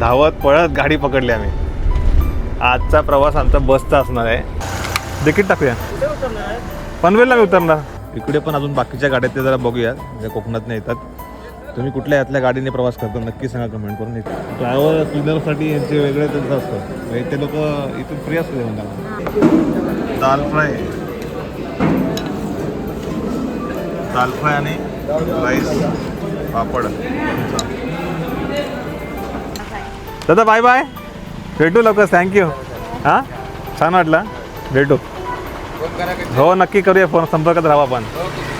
धावत पळत गाडी पकडली आम्ही. आजचा प्रवास आमचा बसचा असणार आहे. तिकीट टाकूया. पनवेलला मी उतरणार. इकडे पण अजून बाकीच्या गाड्या ते जरा बघूया जे म्हणजे कोकणातून येतात. तुम्ही कुठल्या यातल्या गाडीने प्रवास करता नक्की सांगा कमेंट करून. ट्रॅव्हल क्लिनरसाठी यांचे वेगळे त्यांचं असतं ते म्हणजे लोक इथून फ्री असते म्हणतात. दाल फ्राय. दाल फ्राय आणि राईस पापड. दादा बाय बाय भेटू लवकर थँक्यू हां? छान वाटलं. भेटू. हो नक्की करूया फोन संपर्कात राहा आपण.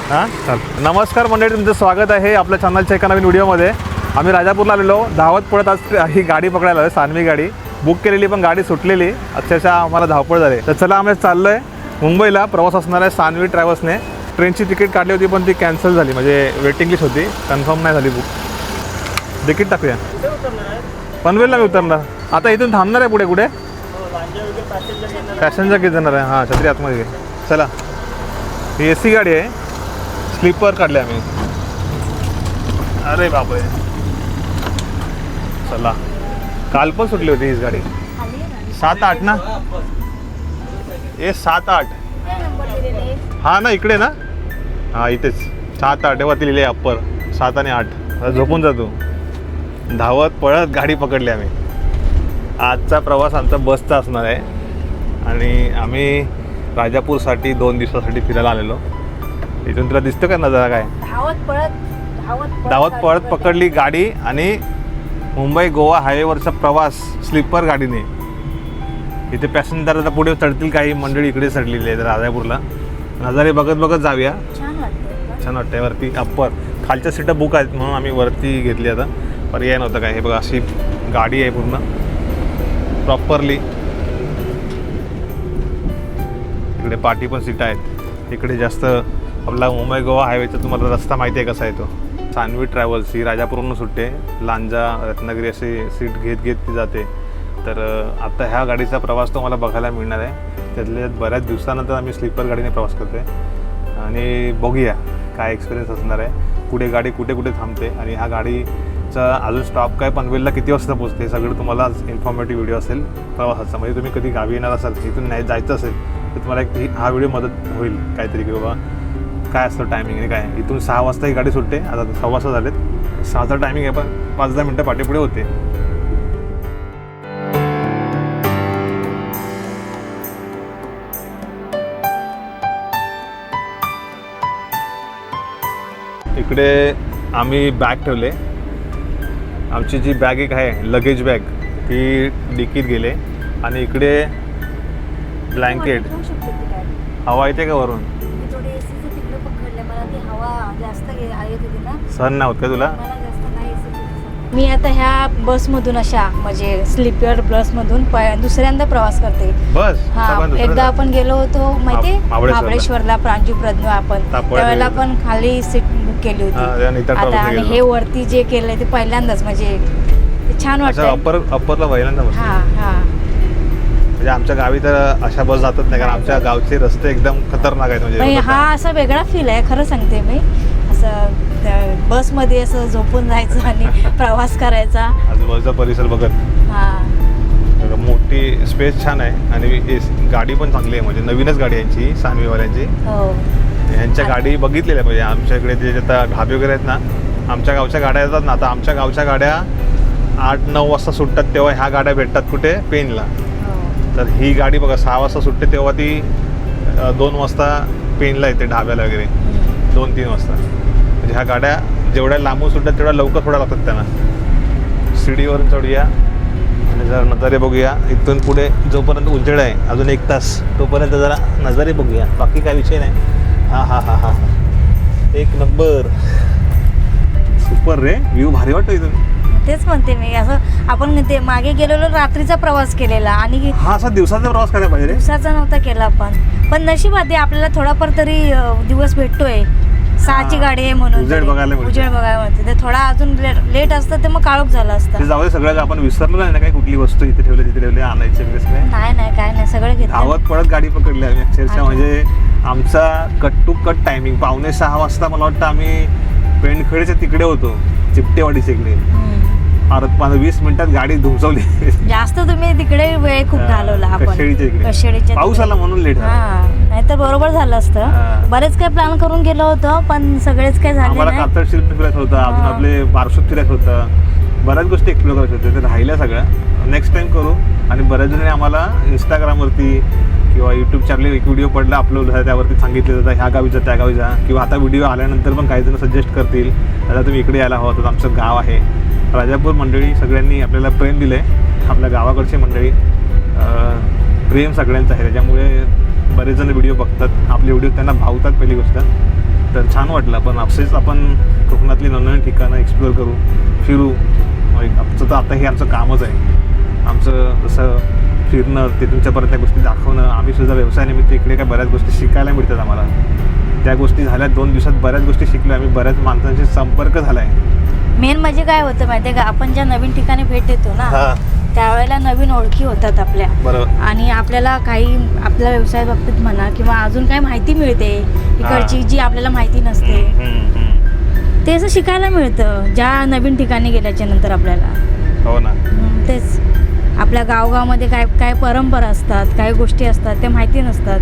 हां? चाल नमस्कार मंडळी तुमचं स्वागत आहे आपल्या चॅनलच्या एका नवीन व्हिडिओमध्ये आम्ही राजापूरला आलेलो. धावत पडत आज ही गाडी पकडायला आलो सानवी गाडी. बुक केलेली पण गाडी सुटलेली. अक्षरशः आम्हाला धावपळ झाली. तर चला आम्ही चाललो आहे मुंबईला. प्रवास असणार आहे सानवी ट्रॅव्हल्सने ट्रेनची तिकीट काढली होती पण ती कॅन्सल झाली. म्हणजे वेटिंग लिस्ट होती. कन्फर्म नाही झाली बुक तिकीट टाकूया. पनवेलला मी उतरणार आता इथून थांबणार आहे पुढे कुठे? पॅसेंजर किती जाणार आहे? हां छत्री आतमध्ये. घे चला. ही ए सी गाडी आहे. स्लीपर काढले आम्ही. अरे बापरे. चला. काल पण सुटली होती हीच गाडी. सात आठ ना? ए सात आठ. हा ना इकडे ना? हा इथेच. सात आठ वरती लिहिले अप्पर सात आणि आठ. झोपून जातो धावत पळत गाडी पकडली आम्ही. आजचा प्रवास आमचा बसचा असणार आहे. आणि आम्ही राजापूरसाठी दोन दिवसासाठी फिरायला आलेलो. इथून तुला दिसतं का नजारा काय? धावत पळत धावत पळत. पकडली गाडी आणि मुंबई गोवा हायवेवरचा प्रवास स्लीपर गाडीने. इथे पॅसेंजर आता पुढे चढतील काही मंडळी इकडे चढलेली आहेत राजापूरला. नजारे बघत बघत जाऊया. छान वाटते वरती अप्पर खालच्या सीटा बुक आहेत म्हणून आम्ही वरती घेतली आता. पर्याय नव्हता काय. हे बघा अशी गाडी आहे पूर्ण. प्रॉपरली इकडे पाठी पण सीटा आहेत. इकडे जास्त आपला मुंबई गोवा हायवेचा तुम्हाला रस्ता माहिती आहे कसा आहे तो. सानवी ट्रॅव्हल्स ही राजापूरहून सुटते. लांजा रत्नागिरी अशी सीट घेत घेत ती जाते. तर आता ह्या गाडीचा प्रवास तुम्हाला बघायला मिळणार आहे. त्यातल्या बऱ्याच दिवसानंतर आम्ही स्लीपर गाडीने प्रवास करतोय. आणि बघूया काय एक्सपिरियन्स असणार आहे. पुढे गाडी कुठे कुठे थांबते आणि ह्या गाडीचा अजून स्टॉप काय पनवेलला किती वाजता पोहोचते सगळं तुम्हाला इन्फॉर्मेटिव्ह व्हिडिओ असेल प्रवासाचा. म्हणजे तुम्ही कधी गावी येणार असाल इथून नाही जायचं असेल तर तुम्हाला एक हा व्हिडिओ मदत होईल काहीतरी की बाबा काय असतं टायमिंग आणि काय. इथून सहा वाजता ही गाडी सुटते. आता सव्वा सहा झालेत. सहाचा टायमिंग आहे पण पाच दहा मिनटं पाठीपुढे होते. इकडे आम्ही बॅग ठेवले. आमची जी बॅग एक आहे लगेज बॅग ती डिकीत गेले. आणि इकडे ब्लँकेट. हवा येते का वरून? सहन नाही होत का तुला? मी आता ह्या बसमधून अशा म्हणजे स्लीपर बसमधून दुसऱ्यांदा प्रवास करते. बस? हा एकदा. आपण गेलो होतो माहितीये? महाबळेश्वरला. प्रांजू प्रज्ञू आपण. त्यावेळेला. पण खाली सीट बुक केली होती. आता आणि. हे वरती जे केलंय ते पहिल्यांदाच म्हणजे ते छान वाटतं अप्पर अप्परला पहिल्यांदा हा हा. म्हणजे आमच्या गावी तर अशा बस जातच नाही कारण आमच्या गावचे रस्ते एकदम खतरनाक आहेत म्हणजे हा असा वेगळा फील आहे खरं सांगते मी. असं त्या बसमध्ये असं झोपून जायचं आणि प्रवास करायचा. आजूबाजूचा परिसर बघत. हा. मोठी स्पेस छान आहे आणि एस- गाडी पण चांगली आहे. म्हणजे नवीनच गाडी आहे यांची सानवीवाल्यांची. हो. यांच्या गाडी बघितलेल्या म्हणजे आमच्या इकडे जे आता ढाबे वगैरे आहेत ना आमच्या गावच्या गाड्या येतात ना आता आमच्या गावच्या गाड्या आठ नऊ वाजता सुटतात तेव्हा ह्या गाड्या भेटतात कुठे? पेनला. हो. तर ही गाडी बघा सहा वाजता सुटते तेव्हा ती अ, दोन वाजता पेनला येते ढाब्याला वगैरे. दोन तीन वाजता. ह्या गाड्या जेवढ्या लांबून सुटतात तेवढ्या लवकर थोड्या लागतात त्यांना. शिडीवरून चढूया आणि जरा नजारे बघूया. इथून पुढे जोपर्यंत उजेड आहे अजून एक तास तोपर्यंत जरा नजारे बघूया. बाकी काय विषय नाही. हा हा हा हा. एक नंबर. सुपर रे व्ह्यू भारी वाटतो इथून. तेच म्हणते मी असं आपण ते मागे गेलेलो रात्रीचा प्रवास केलेला आणि हा असा दिवसाचा प्रवास करायला पाहिजे दिवसाचा नव्हता केला आपण. पण नशिबात आपल्याला थोडाफार तरी दिवस भेटतोय. सहाची. गाडी आहे म्हणून उजेड. बघायला मिळतो. उजेड बघायला मिळते ते थोडा अजून लेट असतं तर मग काळोख झालं ते असतं जाऊ दे सगळं आपण विसरलो नाही ना काय कुठली वस्तू इथे ठेवली तिथे ठेवली आणायची वगैरे काय नाही नाही काय नाही सगळं घेतलं धावत पळत गाडी पकडली आम्ही अक्षरशः. म्हणजे आमचा कट टू कट टायमिंग पावणे सहा वाजता मला वाटतं आम्ही पेंडखेडच्या तिकडे होतो चिपटेवाडीच्या इकडे हम्म. अर्ध वीस मिनिटात गाडी धुमसवली जास्त तुम्ही तिकडे वेळ खूप घालवला आपण इकडे. पाऊस. आला म्हणून लेट झाला हा नाहीतर बरोबर झालं. असतं. बरेच काही प्लॅन करून गेलो होतो पण सगळेच काही झाले आम्हाला शिल्प फिरायचं होतं अजून. आपले बारसूत फिरायचं होतं. बऱ्याच गोष्टी एक्सप्लोर करायच्या होत्या ते राहिल्या सगळ्या. नेक्स्ट टाइम करू. आणि बऱ्याच जणी आम्हाला इंस्टाग्रामवरती किंवा यूट्यूब चॅनल एक व्हिडिओ पडला अपलोड झाला त्यावरती सांगितलं जातं ह्या गावी जा त्या गावी जा. किंवा आता व्हिडिओ आल्यानंतर पण काही जण सजेस्ट करतील आता तुम्ही इकडे यायला हवं तर आमचं गाव आहे. राजापूर मंडळी सगळ्यांनी आपल्याला प्रेम दिलं आहे आपल्या गावाकडची मंडळी प्रेम सगळ्यांचं आहे. त्याच्यामुळे बरेच जण व्हिडिओ बघतात आपले व्हिडिओ त्यांना भावतात पहिली गोष्ट. तर छान वाटलं पण असेच आपण कोकणातली नवनवीन ठिकाणं एक्सप्लोअर करू फिरू. मग आमचं तर आता हे आमचं कामच आहे. आमचं जसं फिरणं ते तुमच्यापर्यंत त्या गोष्टी दाखवणं आम्ही सुद्धा व्यवसायानिमित्त इकडे काय बऱ्याच गोष्टी शिकायला मिळतात आम्हाला. त्या गोष्टी झाल्या दोन दिवसात बऱ्याच गोष्टी शिकलो आम्ही बऱ्याच माणसांशी संपर्क झाला आहे मेन म्हणजे काय होतं माहितीये का? आपण ज्या नवीन ठिकाणी भेट देतो ना त्यावेळेला नवीन ओळखी होतात आपल्या. आणि आपल्याला काही आपल्या व्यवसाय बाबतीत म्हणा किंवा अजून काही माहिती मिळते इकडची जी आपल्याला माहिती नसते. ते असं शिकायला मिळतं ज्या नवीन ठिकाणी गेल्याच्यानंतर आपल्याला. हो ना. तेच. आपल्या गावगावमध्ये काय काय परंपरा असतात काय गोष्टी असतात त्या माहिती नसतात.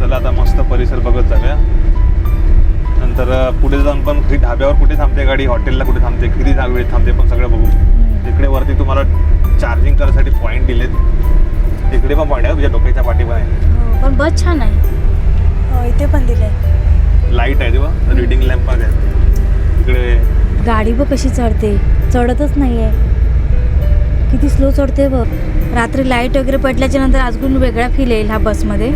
चला आता मस्त परिसर बघत जाऊया. नंतर पुढे जाऊन पण ही ढाब्यावर कुठे थांबते गाडी? हॉटेलला कुठे थांबते? किती वेळ थांबते पण सगळं बघू. इकडे वरती तुम्हाला चार्जिंग करायसाठी पॉईंट दिलेत. इकडे पण पॉईंट आहे तुझ्या डोक्याच्या पाठी पण आहे. हो, पण बस छान आहे. हो इथे पण दिलंय. लाइट आहे तेव्हा रिडिंग लॅम्प आहे. इकडे गाडी बघ कशी चढते. चढतच नाहीये. किती स्लो चढते बघ. रात्री लाइट वगैरे पडल्याच्या नंतर अजून वेगळा फील येईल ह्या बसमध्ये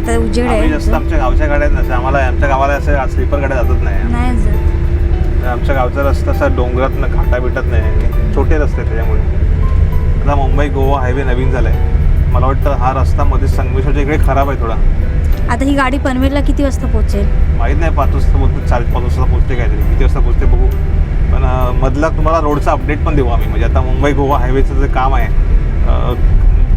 आता उजेड आम्ही जास्त आहे आमच्या गावच्या गाड्या नसते. आम्हाला आमच्या गावाला असं स्लीपर गाड्या जातच नाही. नाही जात. आमच्या गावचा रस्ता असा डोंगरात घाटा भेटत नाही. छोटे रस्ते आहेत त्याच्यामुळे. आता मुंबई गोवा हायवे नवीन झालाय. मला वाटतं हा रस्ता मध्ये संगमेश्वरच्या इकडे खराब आहे थोडा. आता ही गाडी पनवेलला किती वाजता पोहोचेल? माहीत नाही पाच वाजता बोलतो चार पाच वाजता पोहोचते काहीतरी. किती वाजता पोहोचते बघू. पण अं, मधला तुम्हाला रोडचा अपडेट पण देऊ आम्ही. म्हणजे आता मुंबई गोवा हायवेचं जे काम आहे अं,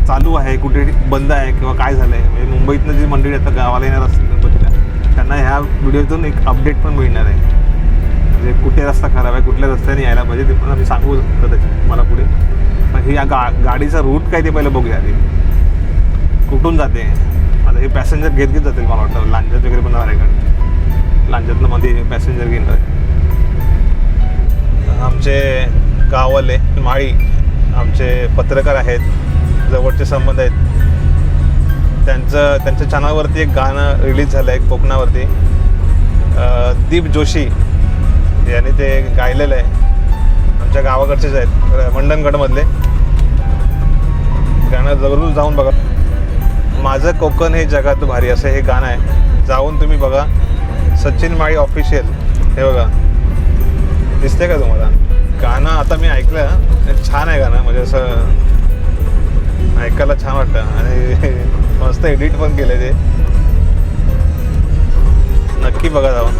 चालू आहे कुठे बंद आहे किंवा काय झालं आहे म्हणजे मुंबईतनं जी मंडळी आता गावाला येणार असतील गणपतीला त्यांना ह्या व्हिडिओतून एक अपडेट पण मिळणार आहे. म्हणजे कुठे रस्ता खराब आहे कुठल्या रस्त्याने यायला पाहिजे ते पण आम्ही सांगू शकतो त्याच्यात मला पुढे. पण ही या गा गाडीचा रूट काय ते पहिलं बघूया आधी. कुठून जाते? आता हे पॅसेंजर घेत घेत जातील मला वाटतं. लांजात वगैरे पण आहे गाडी. लांजातनं मध्ये पॅसेंजर घेणार आहे. आमचे गाववाले माळी आमचे पत्रकार आहेत. जवळचे संबंध आहेत. त्यांचं त्यांच्या चॅनलवरती एक गाणं रिलीज झालं आहे कोकणावरती. दीप जोशी यांनी ते गायलेलं आहे. आमच्या गावाकडचेच आहेत मंडणगडमधले. गाणं जरूर जाऊन बघा. माझं कोकण हे जगात भारी असं हे गाणं आहे. जाऊन तुम्ही बघा. सचिन माळी ऑफिशियल हे बघा. दिसते का तुम्हाला? गाणं आता मी ऐकलं छान आहे गाणं. म्हणजे असं ऐकायला छान वाटतं. आणि मस्त एडिट पण केलं ते. नक्की बघा जाऊन.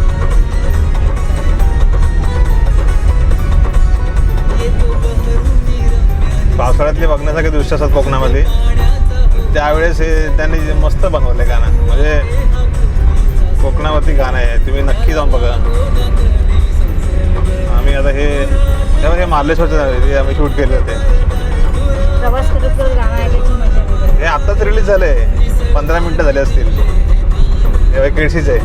पावसाळ्यातले बघण्यासारखे दृश्य असतात कोकणामध्ये. त्यावेळेस हे त्यांनी मस्त बनवले गाणं. म्हणजे कोकणावरती गाणं आहे. तुम्ही नक्की जाऊन बघा. आम्ही आता हे तेव्हा हे मार्लेश्वरचं ते आम्ही शूट केले होते. प्रवास करत करत गाणं ऐकायची मजा हे आत्ताच रिलीज झालंय. पंधरा मिनिटं झाले असतील. तेव्हा केळशीच आहे.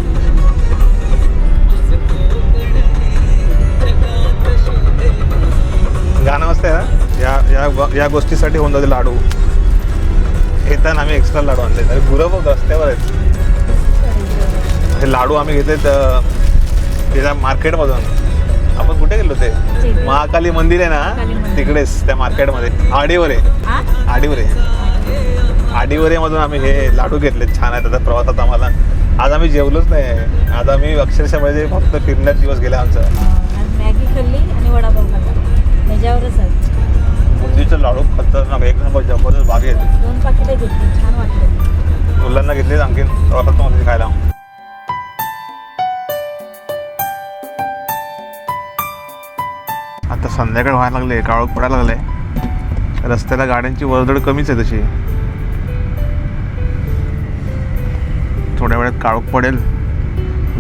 गाणं वाजतंय ना? या या या गोष्टीसाठी होऊन जाते लाडू. येताना आम्ही एक्स्ट्रा लाडू आणले अरे गुरं बघ रस्त्यावर आहेत. हे लाडू आम्ही घेतले त्याच्या मार्केटमधून आपण कुठे गेलो ते. महाकाली मंदिर आहे ना. तिकडेच त्या मार्केटमध्ये. आडीवर आहे? आडीवर आहे. आडीवरेमधून आम्ही हे लाडू घेतले. छान आहेत आता प्रवासात आम्हाला. आज आम्ही जेवलोच नाही. आज आम्ही अक्षरशः म्हणजे फक्त फिरण्यात दिवस गेला आमचा. आज मॅगी खाल्ली आणि वडापाव खाल्ला. त्याच्यावरच आज बुंदीचे लाडू खतरनाक. एक नंबर जबरदस्त भारी आहेत दोन पाकिटं घेतली. छान वाटलं. मुलांना घेतले आणखीन. प्रवासात खायला. संध्याकाळ व्हायला लागले काळोख पडायला लागले. रस्त्याला गाड्यांची वर्दळ कमीच आहे तशी. थोड्या वेळात काळोख पडेल.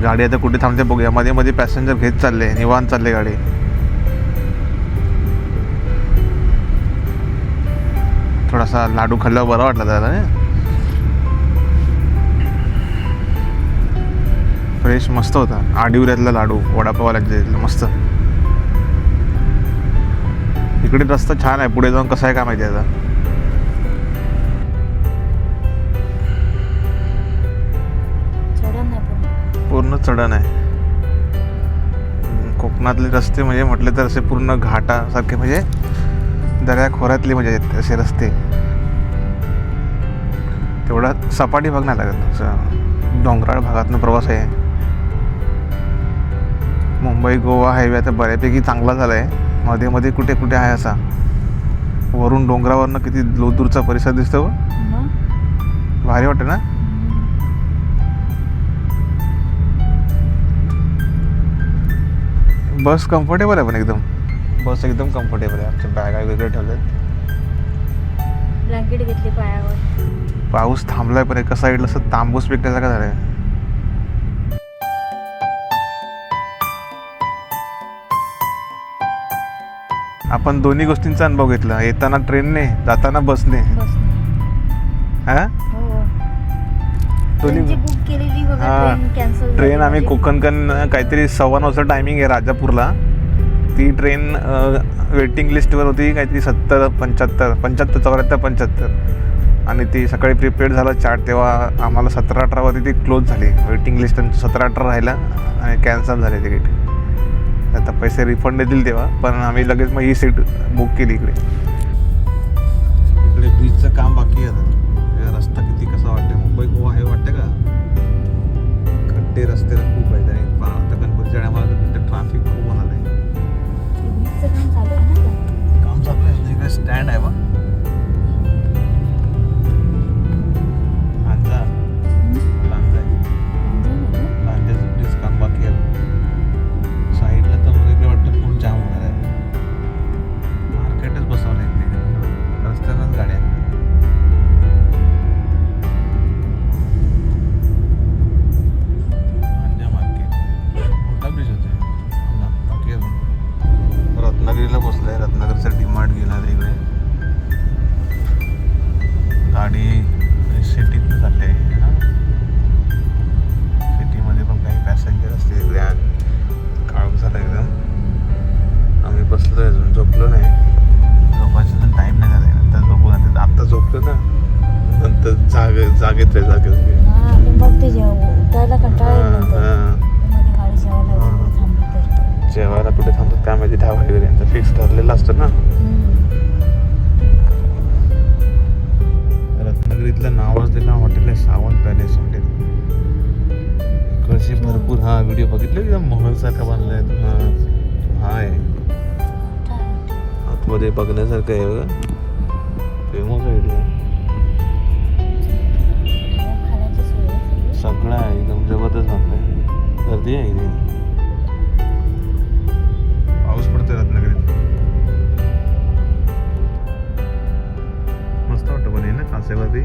गाडी आता कुठे थांबते बघूया. मध्ये मध्ये पॅसेंजर घेत चालले निवांत चालले गाडी. थोडासा लाडू खाल्ल्यावर बरा वाटला त्याला फ्रेश मस्त होता. आडिवऱ्यातला लाडू वडापावाला मस्त. इकडे रस्ता छान आहे पुढे जाऊन कसा आहे काय माहिती आता. नाही पण पूर्ण चढण आहे. कोकणातले रस्ते म्हणजे म्हटले तर असे पूर्ण घाटासारखे म्हणजे दऱ्या खोऱ्यातले म्हणजे असे रस्ते. तेवढा सपाटी बघ नाही लागत. डोंगराळ भागातनं प्रवास आहे. मुंबई गोवा हायवे आता बऱ्यापैकी चांगला झाला आहे मध्ये मध्ये कुठे कुठे आहे असा? वरून डोंगरावरनं किती लो दूरचा परिसर दिसतो भारी वाटतं ना? बस कम्फर्टेबल आहे पण एकदम. बस एकदम कम्फर्टेबल आहे. आमच्या बॅगा वेगळे ठेवल्यात ब्लँकेट घेतली पायावर. पाऊस थांबलाय पण एका साईडला असं तांबूस पेटल्यासारखं झालंय. आपण दोन्ही गोष्टींचा अनुभव घेतला. येताना ट्रेनने जाताना बसने. बस हा? हो. दोन्ही हा. ट्रेन आम्ही कोकणकन काहीतरी सव्वा नऊचं टायमिंग आहे राजापूरला. ती ट्रेन वेटिंग लिस्टवर होती काहीतरी सत्तर पंच्याहत्तर पंच्याहत्तर चौऱ्याहत्तर पंच्याहत्तर. आणि ती सकाळी प्रिपेअर झालं चार्ट तेव्हा आम्हाला सतरा अठरावरती ती क्लोज झाली. वेटिंग लिस्ट सतरा अठरा राहिला आणि कॅन्सल झाले तिकीट. आता पैसे रिफंड देतील तेव्हा पण आम्ही लगेच मग ही सीट बुक केली इकडे. इकडे ब्रिजचं काम बाकी आहे रस्ता किती कसा वाटते मुंबई गोवा हे वाटते का? खड्डे रस्ते खूप आहेत आणि आता गणपतीच्या टायमाला ट्रॅफिक खूप होणार आहे जाग जागेत रे जागेत हा कंटाळा. मध्ये गाडी जेवायला. वगैरे थांबली तर जेवायला कुठे थांबतात? काय माहिती ढाबा वगैरे यांचं फिक्स ठरलेलं असतं ना. रत्नागिरीतलं नावच दिलं हॉटेल आहे सावंत पॅलेस हॉटेल इकडची भरपूर हा व्हिडिओ बघितले एकदम महल सारखा बांधलाय. हा. हा. आहे आतमध्ये बघण्यासारखं आहे बघा. फेमस आहे सगळी. आहे एकदम जबरदस्त बांधलंय. गर्दी आहे इथे. पाऊस पडतोय रत्नागिरीत. मस्त वाटतं पण हे ना कासेवरती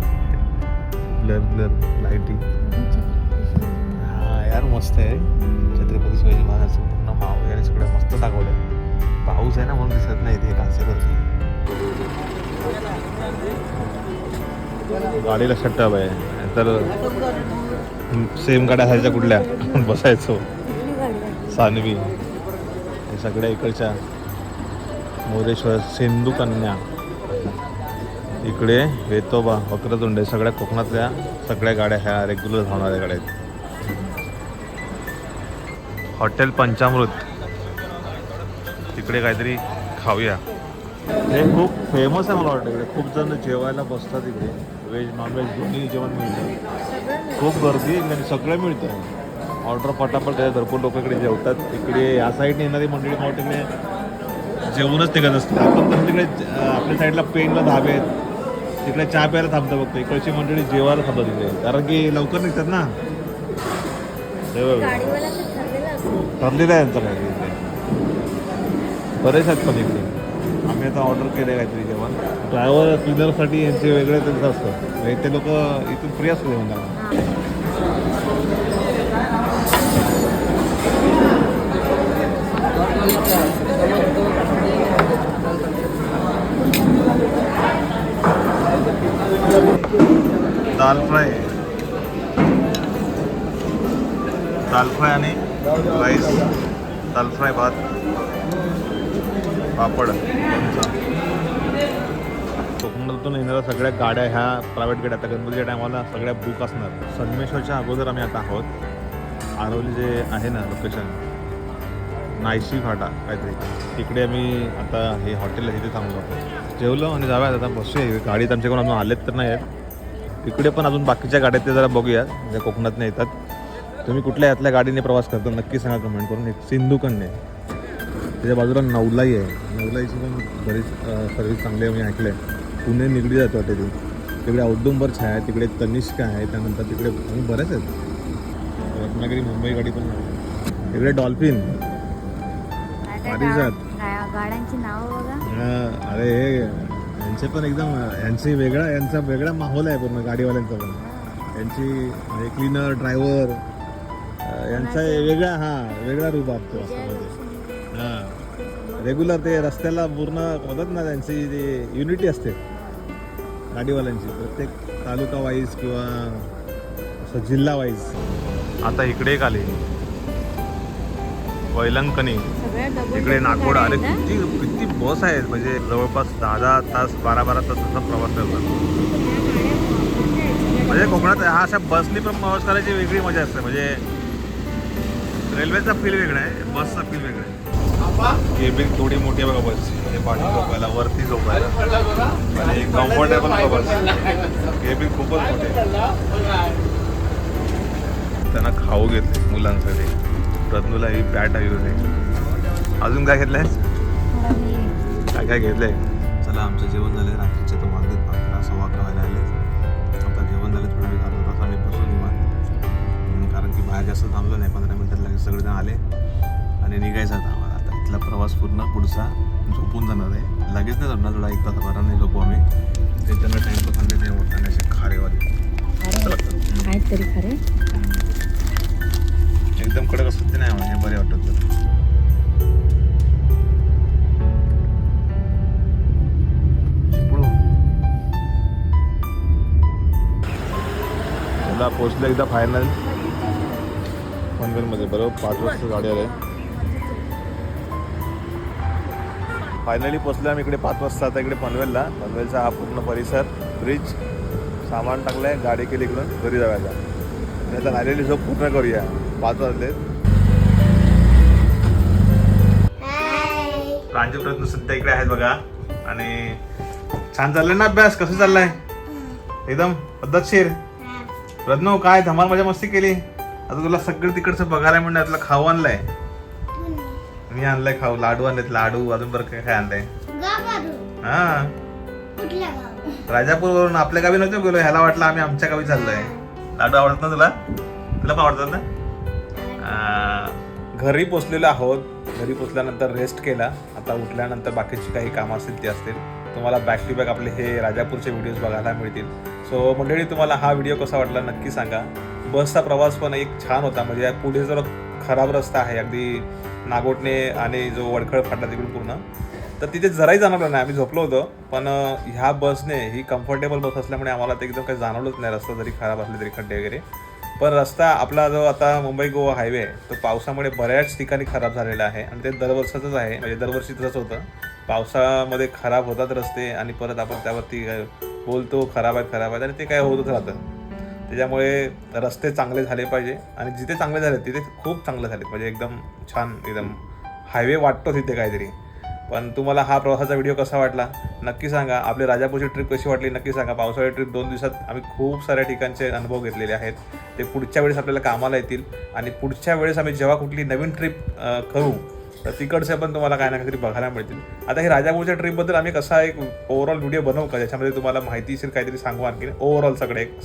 ब्लर ब्लर लाईटी. हा यार मस्त आहे. छत्रपती शिवाजी महाराजचं पूर्ण माव वगैरे सगळं मस्त दाखवलंय. पाऊस आहे ना म्हणून दिसत नाही ते कासेवरती गाडी लक्षात ठेवा आहे. तर सेम गाड्या असायच्या कुठल्या? बसायचो. सानवी. हे सगळ्या इकडच्या मोरेश्वर सिंधू कन्या. इकडे वेतोबा वक्रतुंड हे सगळ्या कोकणातल्या सगळ्या गाड्या ह्या रेग्युलर धावणाऱ्या गाड्या आहेत. हॉटेल पंचामृत. तिकडे काहीतरी खाऊया. हे खूप फेमस आहे मला वाटतं इकडे. खूप जण जेवायला बसतात इकडे. व्हेज नॉनव्हेज दोन्ही जेवण मिळतं. खूप गर्दी आणि सगळं मिळतं. ऑर्डर पटापट भरपूर लोक इकडे जेवतात. इकडे या साईडने येणारी मंडळी मला वाटतं इकडे जेवूनच निघत असते आपण तर तिकडे आपल्या साईडला पेनला धाबे आहेत. तिकडे चहा प्यायला थांबतं बघतो इकडची मंडळी जेवायला थांबतात तिकडे. कारण की लवकर निघतात ना. ठरलेलं आहे यांचं इथे बरेच आहेत पण इकडे. आम्ही आता ऑर्डर केले काहीतरी जेवण. ड्रायव्हर क्लिनरसाठी यांचे वेगळे त्यांचं असतं ते लोक इथून फ्री असतो घेऊन दाल फ्राय. दाल फ्राय आणि राईस. दाल फ्राय भात. पापड. कोकणातून येणाऱ्या सगळ्या गाड्या ह्या प्रायव्हेट गाड्या आता गणपतीच्या टायमाला सगळ्या बुक असणार. संगमेश्वरच्या अगोदर आम्ही आता आहोत. आरवली जे आहे ना लोकेशन नायशी फाटा काहीतरी. तिकडे आम्ही आता हे हॉटेल आहे तिथे थांबलो जेवलो आणि जाऊया आता बसूया गाडीत आमच्याकडून अजून आलेत तर नाही आहेत तिकडे पण अजून बाकीच्या गाड्या ते जरा बघूया ज्या कोकणातनं येतात. तुम्ही कुठल्या यातल्या गाडीने प्रवास करता नक्की सांगा कमेंट करून. एक सिंधुकन्ने त्याच्या बाजूला नवलाई आहे. नवलाईची पण बरीच सर्व्हिस चांगली आहे मी ऐकलं आहे पुणे निगडी जातो वाटते ती. तिकडे औदुंबर छाया आहे तिकडे तनिष्का आहे त्यानंतर तिकडे आणि बऱ्याच आहेत. रत्नागिरी मुंबई गाडी पण. तिकडे डॉल्फिन. पारिजात. गाड्यांची नावं अरे हे यांचे पण एकदम यांची वेगळा यांचा वेगळा माहोल आहे पूर्ण गाडीवाल्यांचा पण. यांची म्हणजे क्लीनर ड्रायव्हर यांचा वेगळा हा वेगळा रूप असतो असं रेग्युलर ते रस्त्याला पूर्ण म्हणतात ना त्यांची जी युनिटी असते. गाडीवाल्यांची प्रत्येक तालुका वाईज किंवा असं जिल्हा वाईज आता इकडे एक आले. double इकडे नागपूर अरे किती किती बस आहेत म्हणजे जवळपास दहा दहा तास बारा बारा तासाचा प्रवास करतात. म्हणजे कोकणात हा अशा बसनी पण प्रवास करायची वेगळी मजा असते. म्हणजे रेल्वेचा फील वेगळा आहे बसचा फील वेगळा आहे. केबिन थोडी मोठी आहे बघा बस हे पाठी झोपायला वरती झोपायला. आणि कम्फर्टेबल बस केबिन खूपच मोठे त्यांना खाऊ घेतले मुलांसाठी. रत्नूला ही पॅट हवी होती. अजून काय घेतलंय काय काय घेतलंय? चला आमचं जेवण झालं रात्रीचे पूर्ण पुढचा झोपून जाणार आहे लगेच नाही झोपणार थोडा एक तास नाही झोपू आम्ही. ते त्यांना टाइमपास आणले नाही होत आणि असे खारेवाले आहेत तरी खरे एकदम कडक असतात ते नाही हे बरे वाटत जरा. पोचलं एकदा फायनल पनवेलमध्ये बरोबर पाच वाजता गाडी आले. फायनली पोचलो आम्ही इकडे पाच वाजता आता इकडे पनवेलला. पनवेलचा हा पूर्ण परिसर ब्रिज सामान टाकलंय गाडी केली इकडून घरी जायला आता राहिलेली झोप पूर्ण करूया. पाच वाजले. प्रांजू प्रयत्न सध्या इकडे आहेत बघा. आणि छान चाललंय ना अभ्यास? कसं चाललाय? एकदम? पद्धतशीर? रत्नो काय? धमाल मजा मस्ती केली? आता तुला सगळं तिकडचं बघायला म्हणलं तुला खाऊ आणलंय. मी आणलंय खाऊ लाडू आणलेत लाडू अजून बरं काय काय आणलंय? हा. राजापूर वरून आपल्या गावी नव्हतं गेलो ह्याला वाटलं आम्ही आमच्या गावी चाललोय. लाडू आवडत ना तुला? तुला पण आवडतात ना? घरी पोचलेलो आहोत. घरी पोचल्यानंतर रेस्ट केला. आता उठल्यानंतर बाकीची काही कामं असतील ती असतील. तुम्हाला बॅक टू बॅक आपले हे राजापूरचे व्हिडिओज बघायला मिळतील. सो मंडळी तुम्हाला हा व्हिडिओ कसा वाटला नक्की सांगा. बसचा प्रवास पण एक छान होता. म्हणजे पुढे जर खराब रस्ता आहे. अगदी नागोटणे आणि जो वडखळ फाटला तिकडून पूर्ण. तर तिथे जराही जाणवलं नाही आम्ही झोपलो होतो. पण ह्या बसने ही कम्फर्टेबल बस असल्यामुळे आम्हाला ते एकदम काही जाणवलंच नाही रस्ता जरी खराब असले तरी खड्डे वगैरे. पण रस्ता आपला जो आता मुंबई गोवा हायवे तो पावसामुळे बऱ्याच ठिकाणी खराब झालेला आहे. आणि ते दरवर्षाचंच आहे म्हणजे दरवर्षी तसंच होतं. पावसामध्ये खराब होतात रस्ते आणि परत आपण त्यावरती बोलतो खराब आहेत खराब आहेत. आणि ते काय होतच राहतं. त्याच्यामुळे रस्ते चांगले झाले पाहिजे. आणि जिथे चांगले झाले तिथे खूप चांगले झाले म्हणजे एकदम छान एकदम हायवे वाटतो तिथे काहीतरी. पण तुम्हाला हा प्रवासाचा व्हिडिओ कसा वाटला? नक्की सांगा. आपली राजापूरची ट्रिप कशी वाटली? नक्की सांगा. पावसाळी ट्रिप दोन दिवसात आम्ही खूप साऱ्या ठिकाणचे अनुभव घेतलेले आहेत. ते पुढच्या वेळेस आपल्याला कामाला येतील. आणि पुढच्या वेळेस आम्ही जेव्हा कुठली नवीन ट्रिप करू तर तिकडचे पण तुम्हाला काय ना काहीतरी बघायला मिळतील. आता हे राजापूरच्या ट्रिपबद्दल आम्ही कसा एक ओव्हरऑल व्हिडिओ बनवू का? ज्याच्यामध्ये तुम्हाला माहितीशीर काहीतरी सांगू आणखी ओव्हरऑल सगळे. एक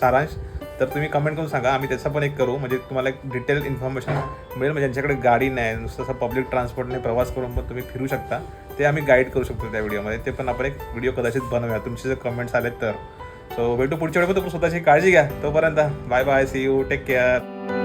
सारांश. तर तुम्ही कमेंट करून सांगा. आम्ही त्याचा पण एक करू. म्हणजे तुम्हाला एक डिटेल इन्फॉर्मेशन मिळेल. म्हणजे ज्यांच्याकडे गाडी नाही नुसतं असं पब्लिक ट्रान्सपोर्टने प्रवास करून पण तुम्ही फिरू शकता. ते आम्ही गाईड करू शकतो त्या व्हिडिओमध्ये ते पण आपण एक व्हिडिओ कदाचित बनवूया. तुमचे जर कमेंट्स आले तर. सो भेटू पुढच्या वेळेपर्यंत स्वतःची काळजी घ्या. तोपर्यंत bye bye see you take care